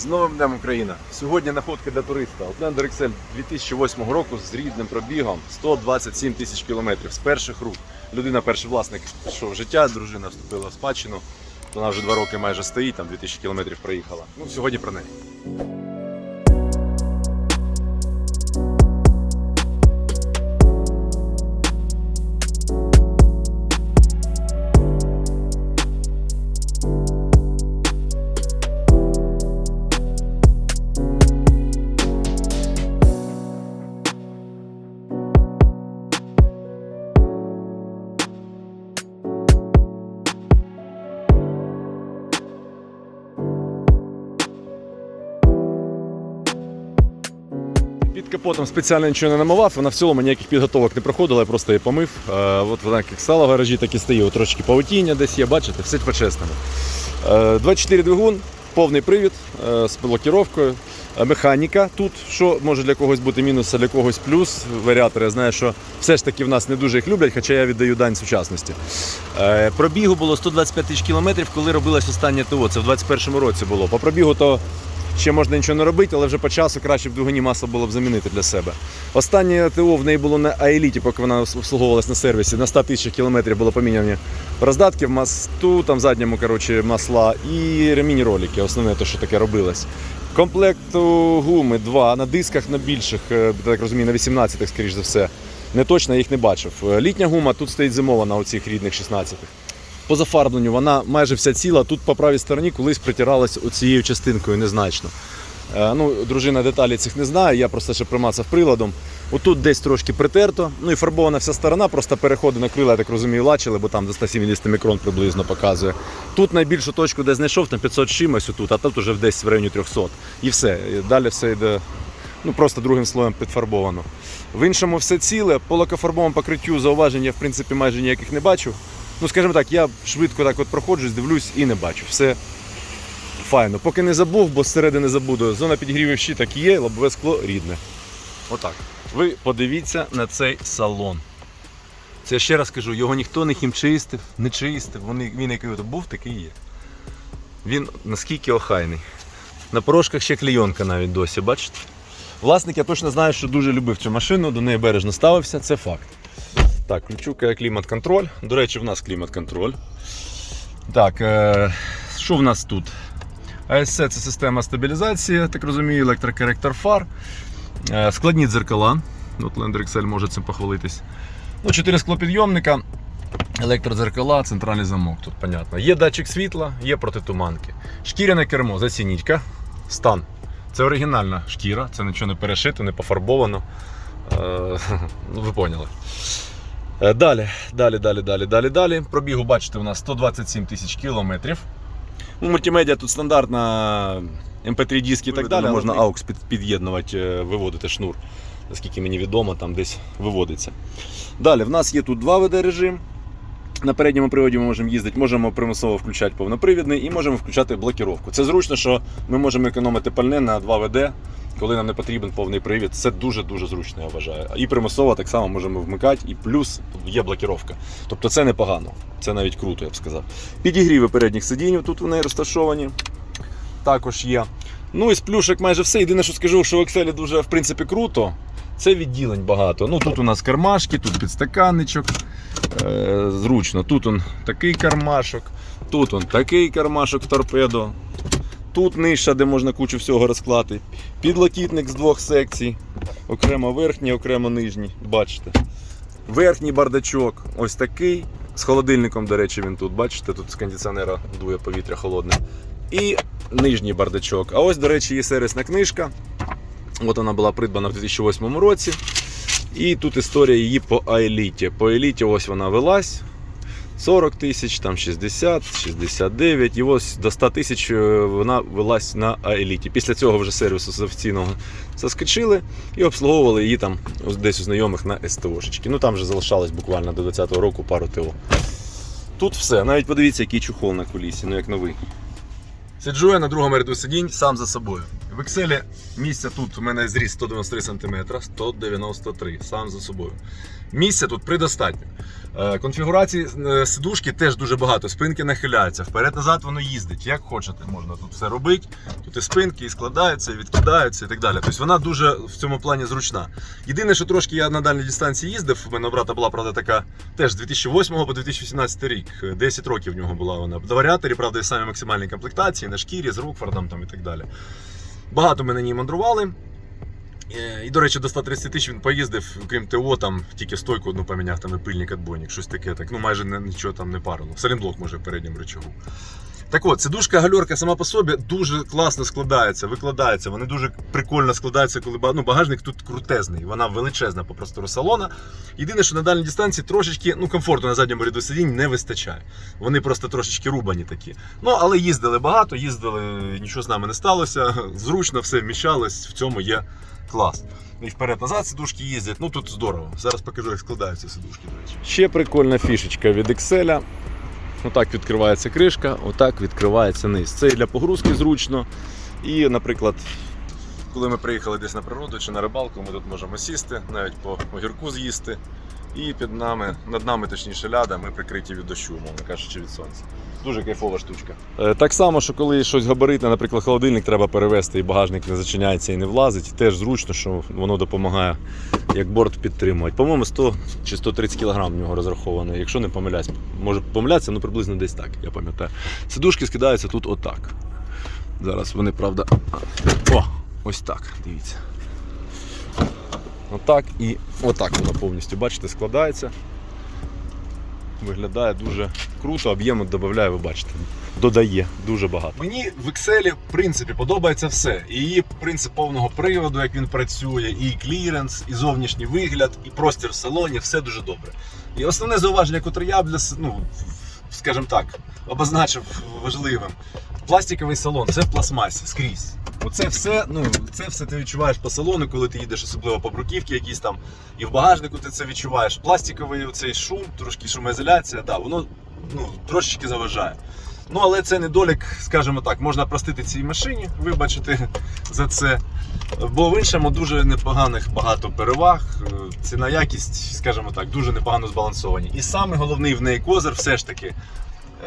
З новим днем Україна! Сьогодні находки для туриста. Outlander XL 2008 року з рідним пробігом 127 тисяч кілометрів з перших рук. Людина, перший власник, пішов життя, дружина вступила в спадщину. Вона вже два роки майже стоїть, там 2000 кілометрів проїхала. Ну, сьогодні про неї. Під капотом спеціально нічого не намивав, вона в цілому ніяких підготовок не проходила, я просто її помив. Е, от вона як стала в гаражі, так і стоїть. Трошки павутіння десь є, бачите, все по-чесному. Е, 24 двигун, повний привід е, з блокіровкою. Е, Механіка тут, що може для когось бути мінус, а для когось плюс. Варіатори, я знаю, що все ж таки в нас не дуже їх люблять, хоча я віддаю дань сучасності. Е, Пробігу було 125 тисяч кілометрів, коли робилось останнє ТО. Це в 21-му році було. По пробігу то ще можна нічого не робити, але вже по часу краще б двигуні масло було б замінити для себе. Останнє ТО в неї було на Аеліті, поки вона обслуговувалась на сервісі. На 100 тисяч кілометрів було поміняні роздатки в мосту, там задньому коротше, масла і ремінь ролики. Основне те, що таке робилось. Комплекту гуми два на дисках на більших, е, так розумію, на 18-х, скоріш за все. Не точно я їх не бачив. Е, Літня гума тут стоїть зимова на оцих рідних 16-х. По зафарбленню вона майже вся ціла. Тут по правій стороні колись притиралась оцією частинкою незначно. Е, Ну, дружина деталі цих не знає, я просто ще примацав приладом. Отут десь трошки притерто. Ну і фарбована вся сторона, просто переходи на крила, я так розумію, лачили, бо там до 170 мікрон приблизно показує. Тут найбільшу точку, де знайшов, там 500 чимось отут, а тут вже десь в районі 300. І все. І далі все йде ну, просто другим слоєм підфарбовано. В іншому все ціле, по лакофарбовому покриттю зауважень я в принципі майже ніяких не бачу. Ну, скажімо так, я швидко так от проходжусь, дивлюсь і не бачу. Все файно. Поки не забув, бо зсередини забуду. Зона підігрівів щиток є, лобове скло рідне. Отак. Ви подивіться на цей салон. Це я ще раз кажу, його ніхто не хімчистив, не чистив. Вони, він який був, такий є. Він наскільки охайний. На порошках ще клейонка навіть досі, бачите? Власник я точно знаю, що дуже любив цю машину, до неї бережно ставився, це факт. Так, включу клімат-контроль. До речі, в нас клімат-контроль. Так, е, що в нас тут? ASC це система стабілізації, так розумію, електрокоректор фар. Е, Складні дзеркала. От Land XL може цим похвалитись. Ну, Чотири склопідйомника, електродзеркала, центральний замок. Тут понятно. Є датчик світла, є протитуманки. Шкіряне кермо, зацініть-ка. Стан. Це оригінальна шкіра, це нічого не перешито, не пофарбовано. Е, ну, ви поняли. Е, Далі, далі, далі, далі, далі, далі. Пробігу, бачите, у нас 127 тисяч кілометрів. Ну, мультимедіа тут стандартна MP3 диск і так далі. Можна AUX під, під'єднувати, е, виводити шнур. Наскільки мені відомо, там десь виводиться. Далі, в нас є тут 2 ВД режим. На передньому приводі ми можемо їздити, можемо примусово включати повнопривідний і можемо включати блокіровку. Це зручно, що ми можемо економити пальне на 2 ВД, коли нам не потрібен повний привід. Це дуже-дуже зручно, я вважаю. І примусово так само можемо вмикати, і плюс є блокіровка. Тобто це непогано, це навіть круто, я б сказав. Підігріви передніх сидінь тут вони розташовані. Також є. Ну і з плюшек майже все. Єдине, що скажу, що в Excel дуже в принципі круто. Це відділень багато. Ну Тут у нас кармашки, тут підстаканничок. Е, зручно. Тут он такий кармашок, тут он такий кармашок торпедо. Тут ниша, де можна кучу всього розклати. Підлокітник з двох секцій. Окремо верхній, окремо нижній. Бачите. Верхній бардачок ось такий. З холодильником, до речі, він тут. Бачите, тут з кондиціонера дує повітря холодне. І нижній бардачок. А ось, до речі, є сервісна книжка. От вона була придбана в 2008 році. І тут історія її по Аеліті. По Аеліті ось вона велась. 40 тисяч, там 60, 69, і ось до 100 тисяч е, вона велась на Аеліті. Після цього вже сервісу з офіційного заскочили і обслуговували її там десь у знайомих на СТОшечки. Ну там вже залишалось буквально до 20-го року пару ТО. Тут все. Навіть подивіться, який чухол на колісі, ну як новий. Сиджу я на другому ряду сидінь сам за собою. В Excel місця тут у мене зріс 193 см, 193 сам за собою. Місця тут предостатньо. Е, Конфігурації е, сидушки теж дуже багато. Спинки нахиляються. Вперед-назад воно їздить. Як хочете, можна тут все робити. Тут і спинки, і складаються, і відкидаються, і так далі. Тобто вона дуже в цьому плані зручна. Єдине, що трошки я на дальній дистанції їздив. У мене брата була правда така теж з 2008 по 2018 рік. 10 років в нього була вона. В варіаторі, правда, і самі максимальні комплектації на шкірі, з Рукфордом там і так далі. Багато ми на ній мандрували. Е, І, до речі, до 130 тисяч він поїздив, крім ТО, там тільки стойку одну поміняв, там і пильник адбойник, щось таке. Так, ну майже нічого там не парило. Салінблок може в передньому речагу. Так от, сидушка гальорка сама по собі дуже класно складається, викладається. Вони дуже прикольно складаються, коли ну, багажник тут крутезний. Вона величезна по простору салона. Єдине, що на дальній дистанції трошечки ну, комфорту на задньому ряду сидінь не вистачає. Вони просто трошечки рубані такі. Ну, але їздили багато, їздили, нічого з нами не сталося. Зручно все вміщалось, в цьому є клас. І вперед-назад сидушки їздять. Ну тут здорово. Зараз покажу, як складаються сидушки, до речі. Ще прикольна фішечка від Excel. Отак відкривається кришка, отак відкривається низ. Це і для погрузки зручно. І, наприклад, коли ми приїхали десь на природу чи на рибалку, ми тут можемо сісти, навіть по огірку з'їсти. І під нами, над нами, точніше, ляда, ми прикриті від дощу, мовно кажучи, від сонця. Дуже кайфова штучка. Е, Так само, що коли щось габаритне, наприклад, холодильник треба перевезти, і багажник не зачиняється і не влазить, теж зручно, що воно допомагає як борт підтримувати. По-моєму, 100 чи 130 кг в нього розраховано. Якщо не помиляюсь, може помилятися, ну приблизно десь так, я пам'ятаю. Сидушки скидаються тут отак. Зараз вони, правда. О! Ось так, дивіться. Отак і отак воно повністю, бачите, складається. Виглядає дуже круто, об'єму додає, ви бачите, додає дуже багато. Мені в Excel, в принципі, подобається все. І її принцип повного приводу, як він працює, і кліренс, і зовнішній вигляд, і простір в салоні, все дуже добре. І основне зауваження, яке я для ну, скажімо так, обозначив важливим. Пластиковий салон це в пластмасі скрізь. Оце все, ну це все ти відчуваєш по салону, коли ти їдеш, особливо по бруківці якісь там, і в багажнику ти це відчуваєш. Пластиковий цей шум, трошки шумоізоляція, да, воно ну, трошечки заважає. Ну, але це недолік, скажімо так, можна простити цій машині, вибачити за це. Бо в іншому дуже непоганих багато переваг. Ціна якість, скажімо так, дуже непогано збалансовані. І саме головний в неї козир все ж таки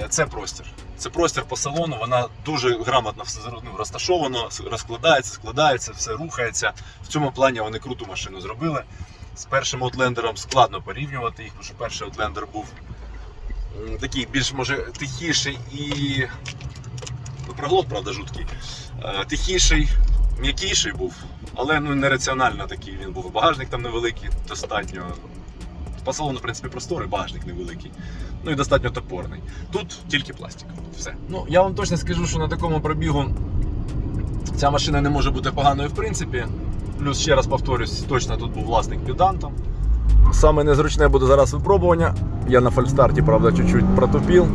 це простір. Це простір по салону, вона дуже грамотно все ну, розташовано, розкладається, складається, все рухається. В цьому плані вони круту машину зробили. З першим Outlander'ом складно порівнювати їх, тому що перший Outlander був такий більш може тихіший і. Ну, проглот, правда, жуткий. Е, Тихіший, м'якіший був, але ну, нераціонально такий він був. Багажник там невеликий, достатньо. По салону, в принципі, просторий, багажник невеликий. Ну і достатньо топорний. Тут тільки пластик. Все. Ну, я вам точно скажу, що на такому пробігу ця машина не може бути поганою в принципі. Плюс, ще раз повторюсь, точно тут був власник педантом. Саме незручне буде зараз випробування. Я на фальстарті, правда, чуть-чуть протупів.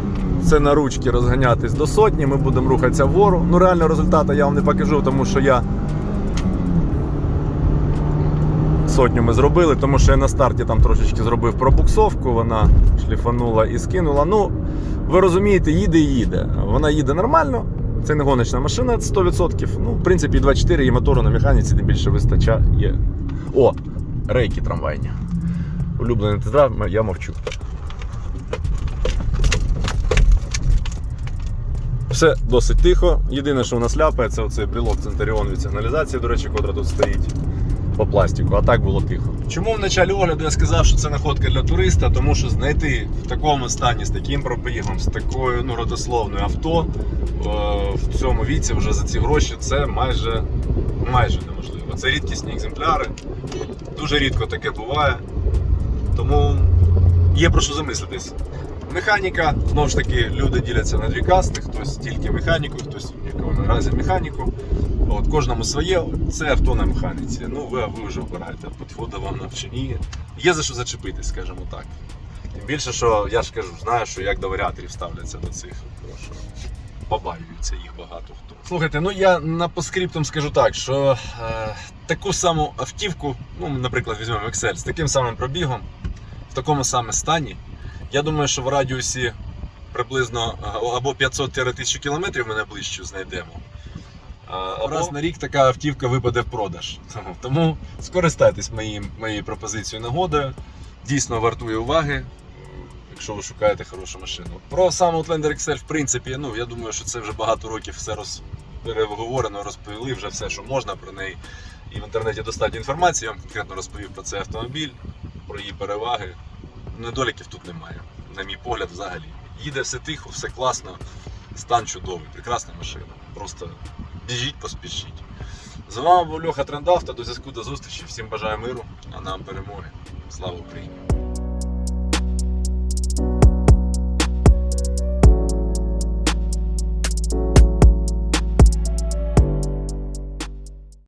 Це на ручки розганятись до сотні, ми будемо рухатися вгору. Ну, реально результату я вам не покажу, тому що я сотню ми зробили, тому що я на старті там трошечки зробив пробуксовку, вона шліфанула і скинула. Ну, ви розумієте, їде і їде. Вона їде нормально. Це не гоночна машина 100%. Ну, в принципі, 2.4 і мотору на механіці тим більше вистачає. О, рейки трамвайні. Улюблений тест я мовчу. Все досить тихо. Єдине, що у нас ляпає, це оцей брілок Центаріон від сигналізації, до речі, котра тут стоїть по пластику, а так було тихо. Чому в началі огляду я сказав, що це находка для туриста? Тому що знайти в такому стані, з таким пробігом, з такою ну, родословною авто е, в цьому віці вже за ці гроші це майже, майже неможливо. Це рідкісні екземпляри. Дуже рідко таке буває. Тому є про що замислитись. Механіка, знову ж таки, люди діляться на дві касти, хтось тільки механіку, хтось в якому разі механіку. От, кожному своє, це авто на механіці. Ну, ви, ви вже обираєте, підходить вам на чи ні. Є за що зачепитись, скажімо так. Тим більше, що я ж кажу, знаю, що як до варіаторів ставляться до цих, що побаюються їх багато хто. Слухайте, ну я на поскриптум скажу так, що е, таку саму автівку, ну, наприклад, візьмемо Excel з таким самим пробігом, в такому саме стані. Я думаю, що в радіусі приблизно е, або 500-1000 кілометрів ми найближчу знайдемо. А раз на рік така автівка випаде в продаж. Тому, тому скористайтесь моїм, моєю пропозицією нагодою. Дійсно вартує уваги, якщо ви шукаєте хорошу машину. Про сам Outlander XL, в принципі, ну я думаю, що це вже багато років все роз... переговорено, розповіли вже все, що можна про неї. І в інтернеті достатньо інформації. Я вам конкретно розповів про цей автомобіль, про її переваги. Недоліків тут немає, на мій погляд, взагалі. Їде все тихо, все класно, стан чудовий, прекрасна машина. Просто біжіть, поспішіть. З вами був Льоха Трендавто. До зв'язку до зустрічі. Всім бажаю миру, а нам перемоги. Слава Україні!